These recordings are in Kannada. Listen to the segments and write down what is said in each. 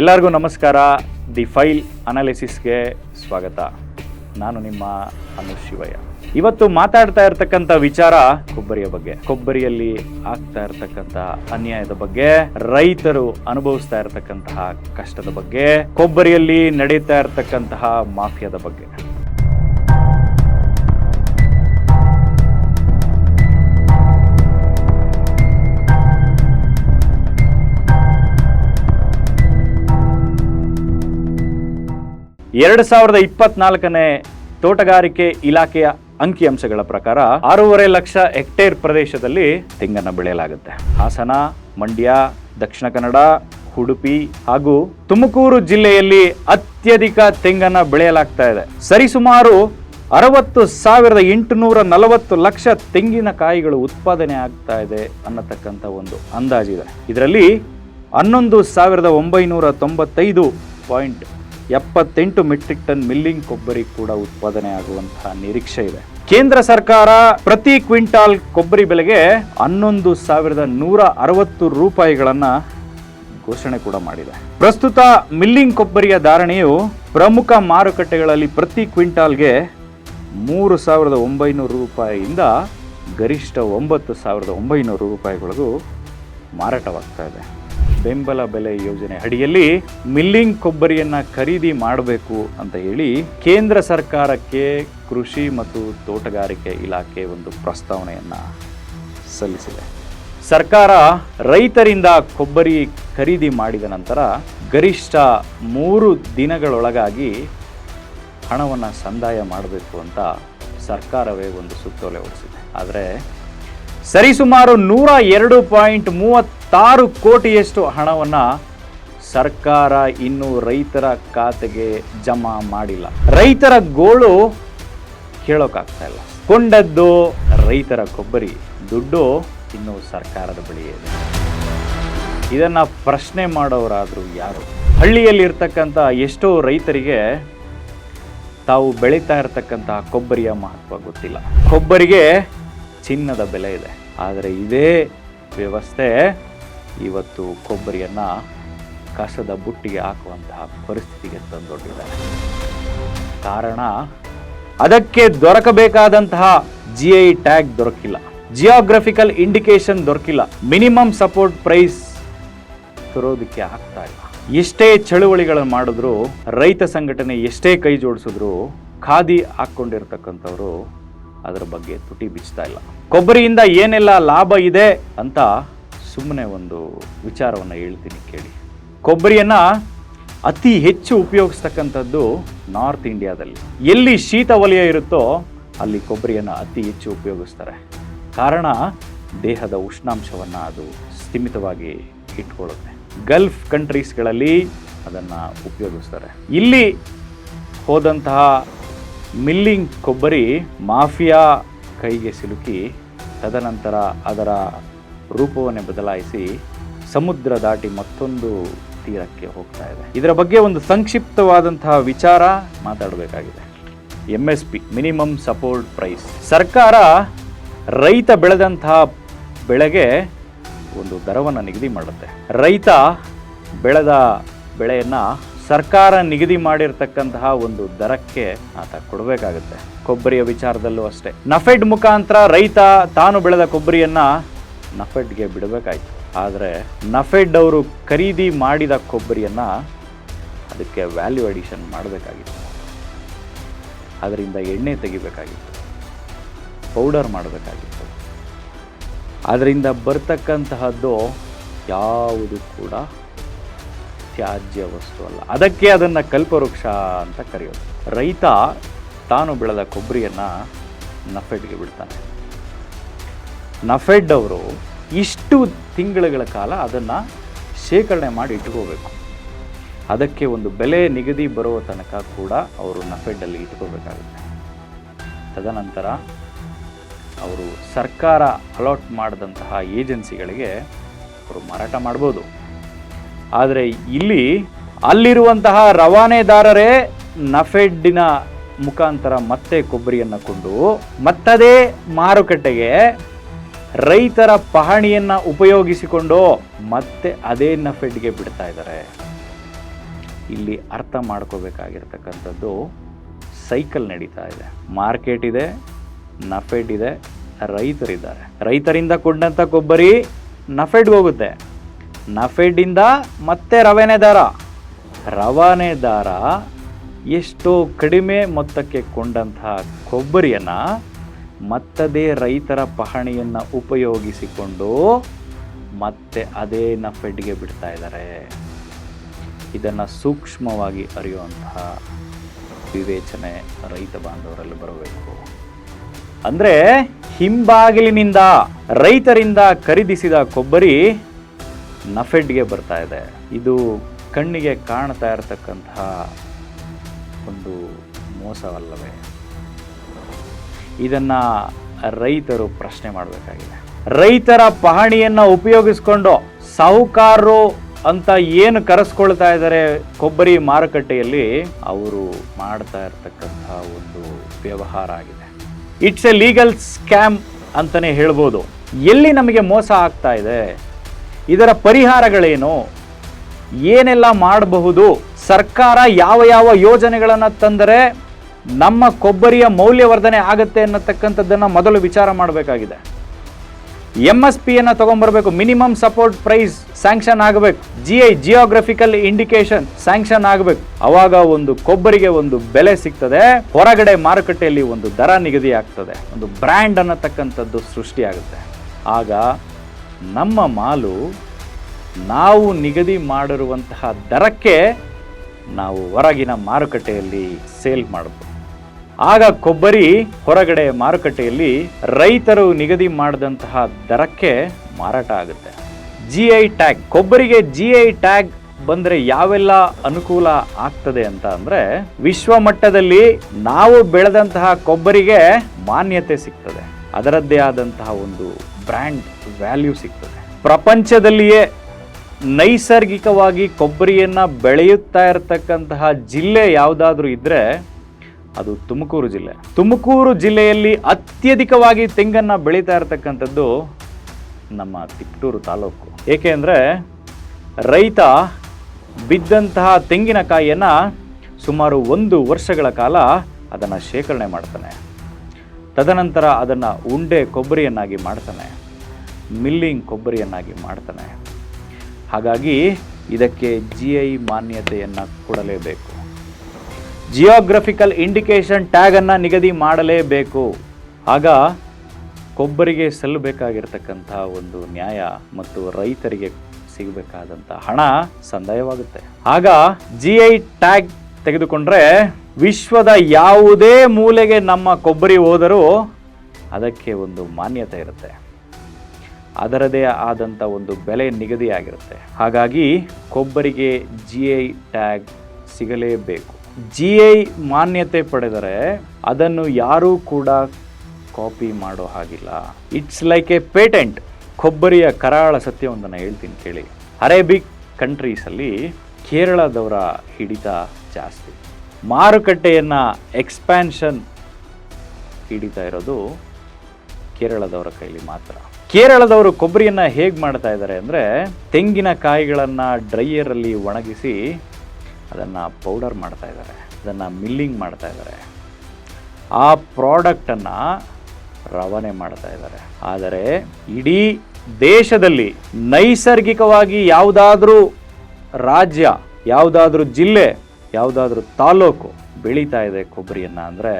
ಎಲ್ಲರಿಗೂ ನಮಸ್ಕಾರ. ದಿ ಫೈಲ್ ಅನಾಲಿಸಿಸ್ಗೆ ಸ್ವಾಗತ. ನಾನು ನಿಮ್ಮ ಅನು ಶಿವಯ್ಯ ಇವತ್ತು ಮಾತಾಡ್ತಾ ಇರ್ತಕ್ಕಂಥ ವಿಚಾರ ಕೊಬ್ಬರಿಯ ಬಗ್ಗೆ. ಕೊಬ್ಬರಿಯಲ್ಲಿ ಆಗ್ತಾ ಇರ್ತಕ್ಕಂಥ ಅನ್ಯಾಯದ ಬಗ್ಗೆ, ರೈತರು ಅನುಭವಿಸ್ತಾ ಇರತಕ್ಕಂತಹ ಕಷ್ಟದ ಬಗ್ಗೆ, ಕೊಬ್ಬರಿಯಲ್ಲಿ ನಡೀತಾ ಇರತಕ್ಕಂತಹ ಮಾಫಿಯಾದ ಬಗ್ಗೆ. ಎರಡು ಸಾವಿರದ ಇಪ್ಪತ್ನಾಲ್ಕನೇ ತೋಟಗಾರಿಕೆ ಇಲಾಖೆಯ ಅಂಕಿಅಂಶಗಳ ಪ್ರಕಾರ ಆರೂವರೆ ಲಕ್ಷ ಹೆಕ್ಟೇರ್ ಪ್ರದೇಶದಲ್ಲಿ ತೆಂಗನ್ನು ಬೆಳೆಯಲಾಗುತ್ತೆ. ಹಾಸನ, ಮಂಡ್ಯ, ದಕ್ಷಿಣ ಕನ್ನಡ, ಉಡುಪಿ ಹಾಗೂ ತುಮಕೂರು ಜಿಲ್ಲೆಯಲ್ಲಿ ಅತ್ಯಧಿಕ ತೆಂಗನ್ನು ಬೆಳೆಯಲಾಗ್ತಾ ಇದೆ. ಸರಿಸುಮಾರು ಅರವತ್ತು ಸಾವಿರದ ಎಂಟುನೂರ ನಲವತ್ತು ಲಕ್ಷ ತೆಂಗಿನಕಾಯಿಗಳು ಉತ್ಪಾದನೆ ಆಗ್ತಾ ಇದೆ ಅನ್ನತಕ್ಕಂಥ ಒಂದು ಅಂದಾಜಿದೆ ಇದರಲ್ಲಿ ಹನ್ನೊಂದು ಸಾವಿರದ ಒಂಬೈನೂರ ತೊಂಬತ್ತೈದು ಪಾಯಿಂಟ್ ಎಪ್ಪತ್ತೆಂಟು ಮೆಟ್ರಿಕ್ ಟನ್ ಮಿಲ್ಲಿಂಗ್ ಕೊಬ್ಬರಿ ಕೂಡ ಉತ್ಪಾದನೆ ಆಗುವಂತಹ ನಿರೀಕ್ಷೆ ಇದೆ. ಕೇಂದ್ರ ಸರ್ಕಾರ ಪ್ರತಿ ಕ್ವಿಂಟಾಲ್ ಕೊಬ್ಬರಿ ಬೆಲೆಗೆ ಹನ್ನೊಂದು ಸಾವಿರದ ನೂರ ಅರವತ್ತು ರೂಪಾಯಿಗಳನ್ನು ಘೋಷಣೆ ಕೂಡ ಮಾಡಿದೆ. ಪ್ರಸ್ತುತ ಮಿಲ್ಲಿಂಗ್ ಕೊಬ್ಬರಿಯ ಧಾರಣೆಯು ಪ್ರಮುಖ ಮಾರುಕಟ್ಟೆಗಳಲ್ಲಿ ಪ್ರತಿ ಕ್ವಿಂಟಾಲ್ಗೆ ಮೂರು ಸಾವಿರದ ಒಂಬೈನೂರು ರೂಪಾಯಿಯಿಂದ ಗರಿಷ್ಠ ಒಂಬತ್ತು ಸಾವಿರದ ಒಂಬೈನೂರು ರೂಪಾಯಿಗಳಿಗೂ ಮಾರಾಟವಾಗ್ತಾ ಇದೆ. ಬೆಂಬಲ ಬೆಲೆ ಯೋಜನೆ ಅಡಿಯಲ್ಲಿ ಮಿಲ್ಲಿಂಗ್ ಕೊಬ್ಬರಿಯನ್ನ ಖರೀದಿ ಮಾಡಬೇಕು ಅಂತ ಹೇಳಿ ಕೇಂದ್ರ ಸರ್ಕಾರಕ್ಕೆ ಕೃಷಿ ಮತ್ತು ತೋಟಗಾರಿಕೆ ಇಲಾಖೆ ಒಂದು ಪ್ರಸ್ತಾವನೆಯನ್ನ ಸಲ್ಲಿಸಿದೆ. ಸರ್ಕಾರ ರೈತರಿಂದ ಕೊಬ್ಬರಿ ಖರೀದಿ ಮಾಡಿದ ನಂತರ ಗರಿಷ್ಠ ಮೂರು ದಿನಗಳೊಳಗಾಗಿ ಹಣವನ್ನು ಸಂದಾಯ ಮಾಡಬೇಕು ಅಂತ ಸರ್ಕಾರವೇ ಒಂದು ಸುತ್ತೋಲೆ ಹೊರಡಿಸಿದೆ ಆದರೆ ಸರಿಸುಮಾರು ನೂರ ಎರಡು ಪಾಯಿಂಟ್ ಮೂವತ್ತಾರು ಕೋಟಿಯಷ್ಟು ಹಣವನ್ನು ಸರ್ಕಾರ ಇನ್ನೂ ರೈತರ ಖಾತೆಗೆ ಜಮಾ ಮಾಡಿಲ್ಲ. ರೈತರ ಗೋಳು ಕೇಳೋಕ್ಕಾಗ್ತಾ ಇಲ್ಲ. ಕೊಂಡದ್ದು ರೈತರ ಕೊಬ್ಬರಿ, ದುಡ್ಡು ಇನ್ನೂ ಸರ್ಕಾರದ ಬಳಿ ಇದೆ. ಇದನ್ನು ಪ್ರಶ್ನೆ ಮಾಡೋರಾದರೂ ಯಾರು? ಹಳ್ಳಿಯಲ್ಲಿರ್ತಕ್ಕಂಥ ಎಷ್ಟೋ ರೈತರಿಗೆ ತಾವು ಬೆಳೀತಾ ಇರತಕ್ಕಂತಹ ಕೊಬ್ಬರಿಯ ಮಹತ್ವ ಗೊತ್ತಿಲ್ಲ. ಕೊಬ್ಬರಿಗೆ ಚಿನ್ನದ ಬೆಲೆ ಇದೆ. ಆದರೆ ಇದೇ ವ್ಯವಸ್ಥೆ ಇವತ್ತು ಕೊಬ್ಬರಿಯನ್ನು ಕಸದ ಬುಟ್ಟಿಗೆ ಹಾಕುವಂತಹ ಪರಿಸ್ಥಿತಿಗೆ ತಂದೊಡ್ಡಿದ್ದಾರೆ. ಕಾರಣ, ಅದಕ್ಕೆ ದೊರಕಬೇಕಾದಂತಹ ಜಿ ಐ ಟ್ಯಾಗ್ ದೊರಕಿಲ್ಲ. ಜಿಯೋಗ್ರಫಿಕಲ್ ಇಂಡಿಕೇಶನ್ ದೊರಕಿಲ್ಲ. ಮಿನಿಮಮ್ ಸಪೋರ್ಟ್ ಪ್ರೈಸ್ ತರೋದಕ್ಕೆ ಆಗ್ತಾ ಇಲ್ಲ. ಎಷ್ಟೇ ಚಳುವಳಿಗಳನ್ನು ಮಾಡಿದ್ರು, ರೈತ ಸಂಘಟನೆ ಎಷ್ಟೇ ಕೈ ಜೋಡಿಸಿದ್ರು, ಖಾದಿ ಹಾಕ್ಕೊಂಡಿರ್ತಕ್ಕಂಥವ್ರು ಅದರ ಬಗ್ಗೆ ತುಟಿ ಬಿಚ್ತಾ ಇಲ್ಲ. ಕೊಬ್ಬರಿಯಿಂದ ಏನೆಲ್ಲ ಲಾಭ ಇದೆ ಅಂತ ಸುಮ್ಮನೆ ಒಂದು ವಿಚಾರವನ್ನು ಹೇಳ್ತೀನಿ ಕೇಳಿ. ಕೊಬ್ಬರಿಯನ್ನು ಅತಿ ಹೆಚ್ಚು ಉಪಯೋಗಿಸ್ತಕ್ಕಂಥದ್ದು ನಾರ್ತ್ ಇಂಡಿಯಾದಲ್ಲಿ. ಎಲ್ಲಿ ಶೀತ ವಲಯ ಇರುತ್ತೋ ಅಲ್ಲಿ ಕೊಬ್ಬರಿಯನ್ನು ಅತಿ ಹೆಚ್ಚು ಉಪಯೋಗಿಸ್ತಾರೆ. ಕಾರಣ ದೇಹದ ಉಷ್ಣಾಂಶವನ್ನು ಅದು ಸ್ಥಿಮಿತವಾಗಿ ಇಟ್ಕೊಳ್ಳುತ್ತೆ. ಗಲ್ಫ್ ಕಂಟ್ರೀಸ್ಗಳಲ್ಲಿ ಅದನ್ನು ಉಪಯೋಗಿಸ್ತಾರೆ. ಇಲ್ಲಿ ಹೋದಂತಹ ಮಿಲ್ಲಿಂಗ್ ಕೊಬ್ಬರಿ ಮಾಫಿಯಾ ಕೈಗೆ ಸಿಲುಕಿ ತದನಂತರ ಅದರ ರೂಪವನ್ನೇ ಬದಲಾಯಿಸಿ ಸಮುದ್ರ ದಾಟಿ ಮತ್ತೊಂದು ತೀರಕ್ಕೆ ಹೋಗ್ತಾ ಇದೆ. ಇದರ ಬಗ್ಗೆ ಒಂದು ಸಂಕ್ಷಿಪ್ತವಾದಂತಹ ವಿಚಾರ ಮಾತಾಡಬೇಕಾಗಿದೆ. M S P minimum support price ಸರ್ಕಾರ ರೈತ ಬೆಳೆದಂತಹ ಬೆಳೆಗೆ ಒಂದು ದರವನ್ನು ನಿಗದಿ ಮಾಡುತ್ತೆ. ರೈತ ಬೆಳೆದ ಬೆಳೆಯನ್ನು ಸರ್ಕಾರ ನಿಗದಿ ಮಾಡಿರ್ತಕ್ಕಂತಹ ಒಂದು ದರಕ್ಕೆ ಆತ ಕೊಡಬೇಕಾಗುತ್ತೆ. ಕೊಬ್ಬರಿಯ ವಿಚಾರದಲ್ಲೂ ಅಷ್ಟೇ. ನಫೆಡ್ ಮುಖಾಂತರ ರೈತ ತಾನು ಬೆಳೆದ ಕೊಬ್ಬರಿಯನ್ನ ನಫೆಡ್ಗೆ ಬಿಡಬೇಕಾಯ್ತು. ಆದರೆ ನಫೆಡ್ ಅವರು ಖರೀದಿ ಮಾಡಿದ ಕೊಬ್ಬರಿಯನ್ನು ಅದಕ್ಕೆ ವ್ಯಾಲ್ಯೂ ಅಡಿಷನ್ ಮಾಡಬೇಕಾಗಿತ್ತು. ಅದರಿಂದ ಎಣ್ಣೆ ತೆಗಿಬೇಕಾಗಿತ್ತು. ಪೌಡರ್ ಮಾಡಬೇಕಾಗಿತ್ತು. ಅದರಿಂದ ಬರ್ತಕ್ಕಂತಹದ್ದು ಯಾವುದು ಕೂಡ ತ್ಯಾಜ್ಯ ವಸ್ತು ಅಲ್ಲ. ಅದಕ್ಕೆ ಅದನ್ನು ಕಲ್ಪವೃಕ್ಷ ಅಂತ ಕರೆಯೋದು. ರೈತ ತಾನು ಬೆಳೆದ ಕೊಬ್ಬರಿಯನ್ನು ನಫೆಡ್ಗೆ ಬಿಡ್ತಾನೆ. ನಫೆಡ್ ಅವರು ಇಷ್ಟು ತಿಂಗಳುಗಳ ಕಾಲ ಅದನ್ನು ಶೇಖರಣೆ ಮಾಡಿ ಇಟ್ಕೋಬೇಕು. ಅದಕ್ಕೆ ಒಂದು ಬೆಲೆ ನಿಗದಿ ಬರುವ ತನಕ ಕೂಡ ಅವರು ನಫೆಡ್ಡಲ್ಲಿ ಇಟ್ಕೋಬೇಕಾಗುತ್ತೆ. ತದನಂತರ ಅವರು ಸರ್ಕಾರ ಅಲಾಟ್ ಮಾಡಿದಂತಹ ಏಜೆನ್ಸಿಗಳಿಗೆ ಅವರು ಮಾರಾಟ ಮಾಡ್ಬೋದು. ಆದರೆ ಇಲ್ಲಿ ಅಲ್ಲಿರುವಂತಹ ರವಾನೆದಾರರೇ ನಫೆಡ್ಡಿನ ಮುಖಾಂತರ ಮತ್ತೆ ಕೊಬ್ಬರಿಯನ್ನು ಕೊಂಡು ಮತ್ತದೇ ಮಾರುಕಟ್ಟೆಗೆ ರೈತರ ಪಹಣಿಯನ್ನು ಉಪಯೋಗಿಸಿಕೊಂಡು ಮತ್ತೆ ಅದೇ ನಫೆಡ್ಗೆ ಬಿಡ್ತಾ ಇದ್ದಾರೆ. ಇಲ್ಲಿ ಅರ್ಥ ಮಾಡ್ಕೋಬೇಕಾಗಿರ್ತಕ್ಕಂಥದ್ದು ಸೈಕಲ್ ನಡೀತಾ ಇದೆ. ಮಾರ್ಕೆಟ್ ಇದೆ, ನಫೆಡ್ ಇದೆ, ರೈತರಿದ್ದಾರೆ. ರೈತರಿಂದ ಕೊಂಡಂಥ ಕೊಬ್ಬರಿ ನಫೆಡ್ಗೆ ಹೋಗುತ್ತೆ. ನಫೆಡ್ಡಿಂದ ಮತ್ತೆ ರವಾನೆ ದಾರ. ರವಾನೆ ದಾರ ಎಷ್ಟೋ ಕಡಿಮೆ ಮೊತ್ತಕ್ಕೆ ಕೊಂಡಂತಹ ಕೊಬ್ಬರಿಯನ್ನು ಮತ್ತದೇ ರೈತರ ಪಹಣಿಯನ್ನು ಉಪಯೋಗಿಸಿಕೊಂಡು ಮತ್ತೆ ಅದೇ ನಫೆಡ್ಗೆ ಬಿಡ್ತಾ ಇದ್ದಾರೆ. ಇದನ್ನು ಸೂಕ್ಷ್ಮವಾಗಿ ಅರಿಯುವಂತಹ ವಿವೇಚನೆ ರೈತ ಬಾಂಧವರಲ್ಲಿ ಬರಬೇಕು. ಅಂದರೆ ಹಿಂಬಾಗಿಲಿನಿಂದ ರೈತರಿಂದ ಖರೀದಿಸಿದ ಕೊಬ್ಬರಿ ನಫೆಡ್ಗೆ ಬರ್ತಾ ಇದೆ. ಇದು ಕಣ್ಣಿಗೆ ಕಾಣ್ತಾ ಇರತಕ್ಕಂತಹ ಒಂದು ಮೋಸವಲ್ಲವೇ? ಇದನ್ನು ರೈತರು ಪ್ರಶ್ನೆ ಮಾಡಬೇಕಾಗಿದೆ. ರೈತರ ಪಹಣಿಯನ್ನು ಉಪಯೋಗಿಸ್ಕೊಂಡು ಸಾಹುಕಾರರು ಅಂತ ಏನು ಕರೆಸ್ಕೊಳ್ತಾ ಇದ್ದಾರೆ ಕೊಬ್ಬರಿ ಮಾರುಕಟ್ಟೆಯಲ್ಲಿ, ಅವರು ಮಾಡ್ತಾ ಇರತಕ್ಕಂಥ ಒಂದು ವ್ಯವಹಾರ ಆಗಿದೆ. ಇಟ್ಸ್ ಎ ಲೀಗಲ್ ಸ್ಕ್ಯಾಮ್ ಅಂತಲೇ ಹೇಳ್ಬೋದು. ಎಲ್ಲಿ ನಮಗೆ ಮೋಸ ಆಗ್ತಾ ಇದೆ? ಇದರ ಪರಿಹಾರಗಳೇನು? ಏನೆಲ್ಲ ಮಾಡಬಹುದು? ಸರ್ಕಾರ ಯಾವ ಯಾವ ಯೋಜನೆಗಳನ್ನು ತಂದರೆ ನಮ್ಮ ಕೊಬ್ಬರಿಯ ಮೌಲ್ಯವರ್ಧನೆ ಆಗುತ್ತೆ ಅನ್ನತಕ್ಕಂಥದ್ದನ್ನು ಮೊದಲು ವಿಚಾರ ಮಾಡಬೇಕಾಗಿದೆ. ಎಂ ಎಸ್ ಪಿಯನ್ನು ತೊಗೊಂಬರ್ಬೇಕು, ಮಿನಿಮಮ್ ಸಪೋರ್ಟ್ ಪ್ರೈಸ್ ಸ್ಯಾಂಕ್ಷನ್ ಆಗಬೇಕು G I geographical indication sanction ಆಗಬೇಕು. ಅವಾಗ ಒಂದು ಕೊಬ್ಬರಿಗೆ ಒಂದು ಬೆಲೆ ಸಿಗ್ತದೆ, ಹೊರಗಡೆ ಮಾರುಕಟ್ಟೆಯಲ್ಲಿ ಒಂದು ದರ ನಿಗದಿ ಆಗ್ತದೆ, ಒಂದು ಬ್ರ್ಯಾಂಡ್ ಅನ್ನತಕ್ಕಂಥದ್ದು ಸೃಷ್ಟಿಯಾಗುತ್ತೆ ಆಗ ನಮ್ಮ ಮಾಲು ನಾವು ನಿಗದಿ ಮಾಡಿರುವಂತಹ ದರಕ್ಕೆ ನಾವು ಹೊರಗಿನ ಮಾರುಕಟ್ಟೆಯಲ್ಲಿ ಸೇಲ್ ಮಾಡಬಹುದು ಆಗ ಕೊಬ್ಬರಿ ಹೊರಗಡೆ ಮಾರುಕಟ್ಟೆಯಲ್ಲಿ ರೈತರು ನಿಗದಿ ಮಾಡಿದಂತಹ ದರಕ್ಕೆ ಮಾರಾಟ ಆಗುತ್ತೆ. ಜಿ ಐ ಟ್ಯಾಗ್ ಕೊಬ್ಬರಿಗೆ ಜಿ ಐ ಟ್ಯಾಗ್ ಬಂದರೆ ಯಾವೆಲ್ಲ ಅನುಕೂಲ ಆಗ್ತದೆ ಅಂತ ಅಂದರೆ ವಿಶ್ವ ಮಟ್ಟದಲ್ಲಿ ನಾವು ಬೆಳೆದಂತಹ ಕೊಬ್ಬರಿಗೆ ಮಾನ್ಯತೆ ಸಿಗ್ತದೆ. ಅದರದ್ದೇ ಆದಂತಹ ಒಂದು ಬ್ರ್ಯಾಂಡ್ ವ್ಯಾಲ್ಯೂ ಸಿಗ್ತದೆ. ಪ್ರಪಂಚದಲ್ಲಿಯೇ ನೈಸರ್ಗಿಕವಾಗಿ ಕೊಬ್ಬರಿಯನ್ನು ಬೆಳೆಯುತ್ತಾ ಇರತಕ್ಕಂತಹ ಜಿಲ್ಲೆ ಯಾವುದಾದ್ರೂ ಇದ್ದರೆ ಅದು ತುಮಕೂರು ಜಿಲ್ಲೆ. ತುಮಕೂರು ಜಿಲ್ಲೆಯಲ್ಲಿ ಅತ್ಯಧಿಕವಾಗಿ ತೆಂಗನ್ನು ಬೆಳೀತಾ ಇರತಕ್ಕಂಥದ್ದು ನಮ್ಮ ತಿಪ್ಟೂರು ತಾಲೂಕು. ಏಕೆ ಅಂದರೆ ರೈತ ಬಿದ್ದಂತಹ ತೆಂಗಿನಕಾಯಿಯನ್ನು ಸುಮಾರು ಒಂದು ವರ್ಷಗಳ ಕಾಲ ಅದನ್ನು ಶೇಖರಣೆ ಮಾಡ್ತಾನೆ. ತದನಂತರ ಅದನ್ನು ಉಂಡೆ ಕೊಬ್ಬರಿಯನ್ನಾಗಿ ಮಾಡ್ತಾನೆ. ಮಿಲ್ಲಿಂಗ್ ಕೊಬ್ಬರಿಯನ್ನಾಗಿ ಮಾಡ್ತಾನೆ. ಹಾಗಾಗಿ ಇದಕ್ಕೆ ಜಿ ಐ ಮಾನ್ಯತೆಯನ್ನು ಕೊಡಲೇಬೇಕು. ಜಿಯೋಗ್ರಫಿಕಲ್ ಇಂಡಿಕೇಶನ್ ಟ್ಯಾಗನ್ನು ನಿಗದಿ ಮಾಡಲೇಬೇಕು. ಆಗ ಕೊಬ್ಬರಿಗೆ ಸಲ್ಲಬೇಕಾಗಿರ್ತಕ್ಕಂಥ ಒಂದು ನ್ಯಾಯ ಮತ್ತು ರೈತರಿಗೆ ಸಿಗಬೇಕಾದಂಥ ಹಣ ಸಂದಾಯವಾಗುತ್ತೆ. ಆಗ ಜಿ ಐ ಟ್ಯಾಗ್ ತೆಗೆದುಕೊಂಡ್ರೆ ವಿಶ್ವದ ಯಾವುದೇ ಮೂಲೆಗೆ ನಮ್ಮ ಕೊಬ್ಬರಿ ಹೋದರೂ ಅದಕ್ಕೆ ಒಂದು ಮಾನ್ಯತೆ ಇರುತ್ತೆ. ಅದರದೇ ಆದಂಥ ಒಂದು ಬೆಲೆ ನಿಗದಿಯಾಗಿರುತ್ತೆ. ಹಾಗಾಗಿ ಕೊಬ್ಬರಿಗೆ ಜಿ ಐ ಟ್ಯಾಗ್ ಸಿಗಲೇಬೇಕು. ಜಿ ಐ ಮಾನ್ಯತೆ ಪಡೆದರೆ ಅದನ್ನು ಯಾರೂ ಕೂಡ ಕಾಪಿ ಮಾಡೋ ಹಾಗಿಲ್ಲ. ಇಟ್ಸ್ ಲೈಕ್ ಎ ಪೇಟೆಂಟ್ ಕೊಬ್ಬರಿಯ ಕರಾಳ ಸತ್ಯವೊಂದನ್ನು ಹೇಳ್ತೀನಿ ಕೇಳಿ. ಅರೇಬಿಕ್ ಕಂಟ್ರೀಸಲ್ಲಿ ಕೇರಳದವರ ಹಿಡಿತ ಜಾಸ್ತಿ. ಮಾರುಕಟ್ಟೆಯನ್ನು ಎಕ್ಸ್ಪ್ಯಾನ್ಷನ್ ಹಿಡಿತಾ ಇರೋದು ಕೇರಳದವರ ಕೈಲಿ ಮಾತ್ರ. ಕೇರಳದವರು ಕೊಬ್ಬರಿಯನ್ನು ಹೇಗೆ ಮಾಡ್ತಾ ಇದ್ದಾರೆ ಅಂದರೆ ತೆಂಗಿನಕಾಯಿಗಳನ್ನು ಡ್ರೈಯರಲ್ಲಿ ಒಣಗಿಸಿ ಅದನ್ನು ಪೌಡರ್ ಮಾಡ್ತಾ ಇದ್ದಾರೆ ಅದನ್ನು ಮಿಲ್ಲಿಂಗ್ ಮಾಡ್ತಾ ಇದ್ದಾರೆ ಆ ಪ್ರಾಡಕ್ಟನ್ನು ರವಾನೆ ಮಾಡ್ತಾ ಇದ್ದಾರೆ ಆದರೆ ಇಡೀ ದೇಶದಲ್ಲಿ ನೈಸರ್ಗಿಕವಾಗಿ ಯಾವುದಾದ್ರೂ ರಾಜ್ಯ, ಯಾವುದಾದ್ರೂ ಜಿಲ್ಲೆ, ಯಾವುದಾದ್ರೂ ತಾಲೂಕು ಬೆಳೀತಾ ಇದೆ ಕೊಬ್ಬರಿಯನ್ನು ಅಂದರೆ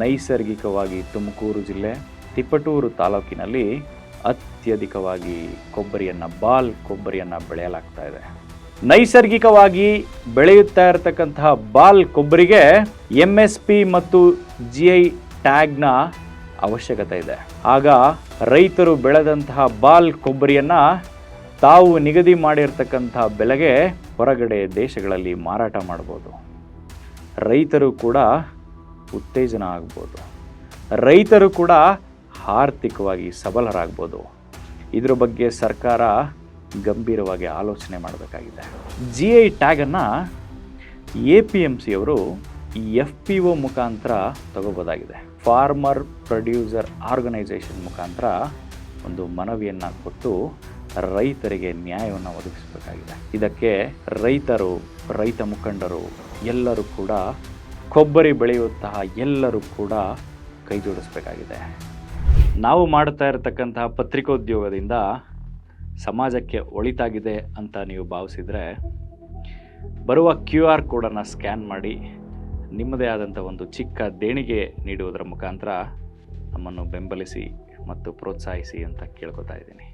ನೈಸರ್ಗಿಕವಾಗಿ ತುಮಕೂರು ಜಿಲ್ಲೆ, ತಿಪಟೂರು ತಾಲೂಕಿನಲ್ಲಿ ಅತ್ಯಧಿಕವಾಗಿ ಕೊಬ್ಬರಿಯನ್ನು, ಬಾಲ್ ಕೊಬ್ಬರಿಯನ್ನು ಬೆಳೆಯಲಾಗ್ತಾ ಇದೆ. ನೈಸರ್ಗಿಕವಾಗಿ ಬೆಳೆಯುತ್ತಾ ಇರತಕ್ಕಂತಹ ಬಾಲ್ ಕೊಬ್ಬರಿಗೆ ಎಂ ಎಸ್ ಪಿ ಮತ್ತು ಜಿ ಐ ಟ್ಯಾಗ್ನ ಅವಶ್ಯಕತೆ ಇದೆ. ಆಗ ರೈತರು ಬೆಳೆದಂತಹ ಬಾಲ್ ಕೊಬ್ಬರಿಯನ್ನು ತಾವು ನಿಗದಿ ಮಾಡಿರ್ತಕ್ಕಂತಹ ಬೆಲೆಗೆ ಹೊರಗಡೆ ದೇಶಗಳಲ್ಲಿ ಮಾರಾಟ ಮಾಡ್ಬೋದು. ರೈತರು ಕೂಡ ಉತ್ತೇಜನ ಆಗ್ಬೋದು. ರೈತರು ಕೂಡ ಆರ್ಥಿಕವಾಗಿ ಸಬಲರಾಗ್ಬೋದು. ಇದ್ರ ಬಗ್ಗೆ ಸರ್ಕಾರ ಗಂಭೀರವಾಗಿ ಆಲೋಚನೆ ಮಾಡಬೇಕಾಗಿದೆ. ಜಿ ಐ ಟ್ಯಾಗನ್ನು ಎ ಪಿ ಎಂ ಸಿಯವರು ಎಫ್ ಪಿ ಒ ಮುಖಾಂತರ ತಗೋಬೋದಾಗಿದೆ. ಫಾರ್ಮರ್ ಪ್ರೊಡ್ಯೂಸರ್ ಆರ್ಗನೈಸೇಷನ್ ಮುಖಾಂತರ ಒಂದು ಮನವಿಯನ್ನು ಕೊಟ್ಟು ರೈತರಿಗೆ ನ್ಯಾಯವನ್ನು ಒದಗಿಸಬೇಕಾಗಿದೆ. ಇದಕ್ಕೆ ರೈತರು, ರೈತ ಮುಖಂಡರು ಎಲ್ಲರೂ ಕೂಡ ಕೊಬ್ಬರಿ ಬೆಳೆಯುವಂತಹ ಎಲ್ಲರೂ ಕೂಡ ಕೈ ಜೋಡಿಸ್ಬೇಕಾಗಿದೆ. ನಾವು ಮಾಡ್ತಾ ಇರತಕ್ಕಂತಹ ಪತ್ರಿಕೋದ್ಯೋಗದಿಂದ ಸಮಾಜಕ್ಕೆ ಒಳಿತಾಗಿದೆ ಅಂತ ನೀವು ಭಾವಿಸಿದರೆ ಬರುವ ಕ್ಯೂ ಆರ್ ಕೋಡನ್ನು ಸ್ಕ್ಯಾನ್ ಮಾಡಿ ನಿಮ್ಮದೇ ಆದಂಥ ಒಂದು ಚಿಕ್ಕ ದೇಣಿಗೆ ನೀಡುವುದರ ಮುಖಾಂತರ ನಮ್ಮನ್ನು ಬೆಂಬಲಿಸಿ ಮತ್ತು ಪ್ರೋತ್ಸಾಹಿಸಿ ಅಂತ ಕೇಳ್ಕೊತಾ ಇದ್ದೀನಿ.